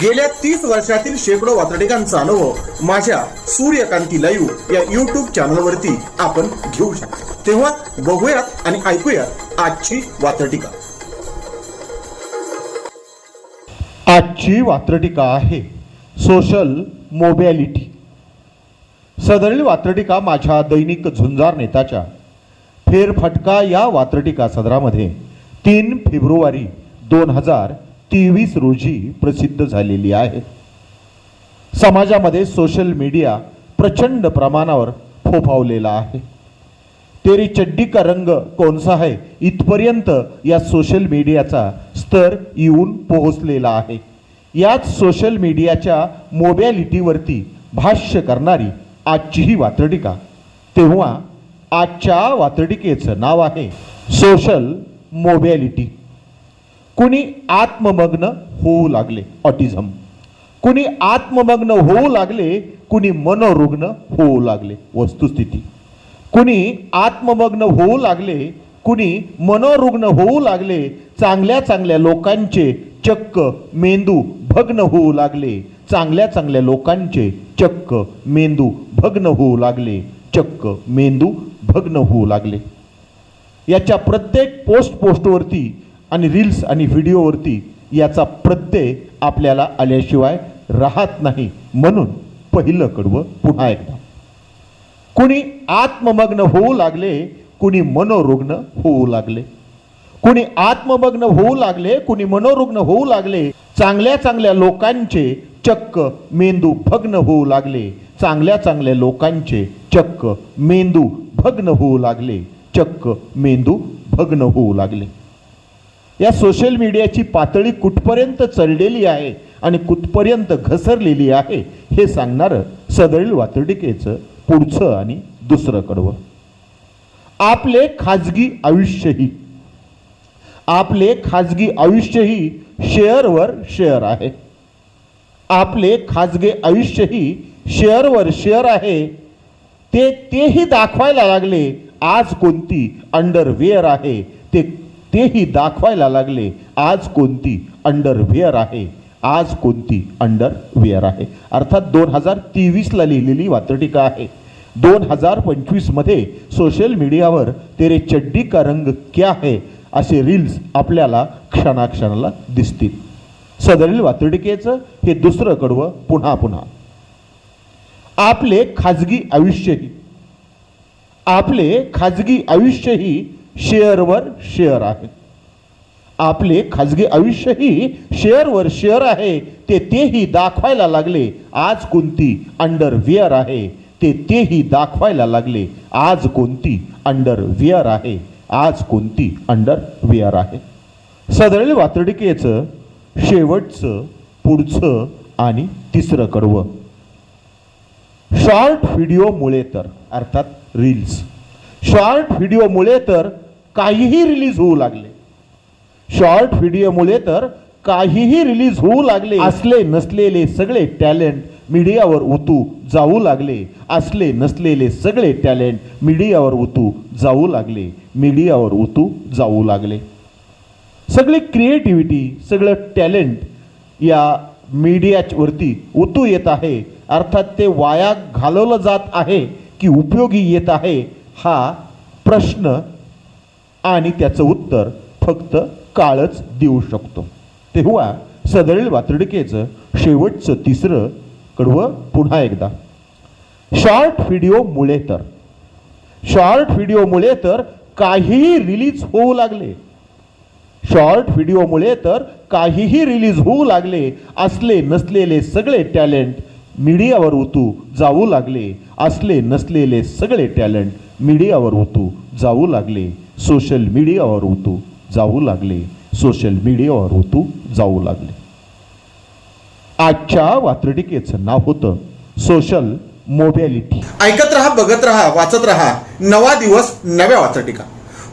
गेल्या तीस वर्षातील शेकडो वातडिकांचा अनुभव माझ्या सूर्यकांती लाईव्ह या युट्यूब चॅनलवरती आपण घेऊ शकतो. तेव्हा बघूयात आणि ऐकूयात आजची वातडिका आजची वात्रटिका आहे सोशल मोबॅलिटी सदरील वात्रटिका माझ्या दैनिक झुंजार नेताच्या. फेरफटका या वात्रटिका सदरामध्ये तीन फेब्रुवारी दोन हजार तेवीस रोजी प्रसिद्ध झालेली आहे. समाजामध्ये सोशल मीडिया प्रचंड प्रमाणावर फोफावलेला आहे. तेरी चड्डी का रंग कोणसा आहे इथपर्यंत या सोशल मीडियाचा स्तर येऊन पोहोचलेला आहे. याच सोशल मीडियाच्या मोबॅलिटीवरती भाष्य करणारी आजची ही वात्रटिका. तेव्हा आजच्या वात्रटिकेचं नाव आहे सोशल मोबॅलिटी कुणी आत्ममग्न होऊ लागले ऑटिझम कुणी आत्ममग्न होऊ लागले कुणी मनोरुग्ण होऊ लागले वस्तुस्थिती. कुणी आत्ममग्न होऊ लागले कुणी मनोरुग्ण होऊ लागले चांगल्या चांगल्या लोकांचे चक्क मेंदू भग्न होऊ लागले चांगल्या चांगल्या लोकांचे चक्क मेंदू भग्न होऊ लागले चक्क मेंदू भग्न होऊ लागले. याच्या प्रत्येक पोस्ट पोस्टवरती आणि रील्स आणि व्हिडिओवरती याचा प्रत्यय आपल्याला आल्याशिवाय राहत नाही. म्हणून पहिलं कडवं पुन्हा एकदा. कुणी आत्ममग्न होऊ लागले कुणी मनोरुग्ण होऊ लागले. कुणी आत्ममग्न होऊ लागले कुणी मनोरुग्ण होऊ लागले. चांगल्या चांगल्या लोकांचे चक्क मेंदू भग्न होऊ लागले. चांगल्या चांगल्या लोकांचे चक्क मेंदू भग्न होऊ लागले. चक्क मेंदू भग्न होऊ लागले. या सोशल मीडियाची पातळी कुठपर्यंत चढलेली आहे आणि कुठपर्यंत घसरलेली आहे हे सांगणारं सदरील वातडिकेचं पुढचं आणि दुसरं कडवं. आपले खाजगी आयुष्यही आपले खाजगी आयुष्यही शेअरवर शेअर आहे. आपले खाजगी आयुष्यही शेअरवर शेअर आहे. ते तेही दाखवायला लागले आज कोणती अंडरवेअर आहे तेही दाखवायला लागले आज कोणती अंडरवेअर आहे? आज कोणती अंडरवेअर आहे? अर्थात दोन हजार तेवीसला लिहिलेली वात्रटिका आहे. दोन हजार पंचवीसमध्ये सोशल मीडियावर तेरे चड्डी का रंग क्या है असे रील्स आपल्याला क्षणाक्षणाला दिसतील. सदरील वात्रटिकेचं हे दुसरं कडवं पुन्हा पुन्हा. आपले खाजगी आयुष्यही आपले खाजगी आयुष्यही शेअरवर शेअर आहे. आपले खाजगी आयुष्यही शेअरवर शेअर आहे. ते तेही दाखवायला लागले. आज कोणती अंडरवेअर आहे? ते तेही दाखवायला लागले. आज कोणती अंडरवेअर आहे? आज कोणती अंडरवेअर आहे? सदरील वातडिकेचं शेवटचं पुढचं आणि तिसरं कडवं. शॉर्ट व्हिडिओमुळे तर अर्थात रील्स शॉर्ट व्हिडिओमुळे तर काहीही रिलीज होऊ लागले. शॉर्ट व्हिडिओमुळे तर काहीही रिलीज होऊ लागले. असले नसलेले सगळे टॅलेंट मीडियावर उतू जाऊ लागले. असले नसलेले सगळे टॅलेंट मीडियावर उतू जाऊ लागले. मीडियावर उतू जाऊ लागले. सगळी क्रिएटिव्हिटी सगळं टॅलेंट या मीडियावरती उतू येत आहे. अर्थात ते वाया घालवलं जात आहे की उपयोगी येत आहे हा प्रश्न आणि त्याचं उत्तर फक्त काळच देऊ शकतो. तेव्हा सदळील वातडकेचं शेवटचं तिसरं कडवं पुन्हा एकदा. शॉर्ट व्हिडिओमुळे तर. शॉर्ट व्हिडिओमुळे तर काहीही रिलीज होऊ लागले. शॉर्ट व्हिडिओमुळे तर काहीही रिलीज होऊ लागले असले नसलेले सगळे टॅलेंट मीडियावर उतू जाऊ लागले असले नसलेले सगळे टॅलेंट मीडियावर उतू जाऊ लागले. सोशल मीडियावर होतो जाऊ लागले. सोशल मीडियावर होतो जाऊ लागले. आजच्या वात्रटिकेचं नाव होतं सोशल मोबॅलिटी. ऐकत रहा बघत रहा वाचत रहा. नवा दिवस नव्या वात्रटिका.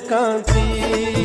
kanti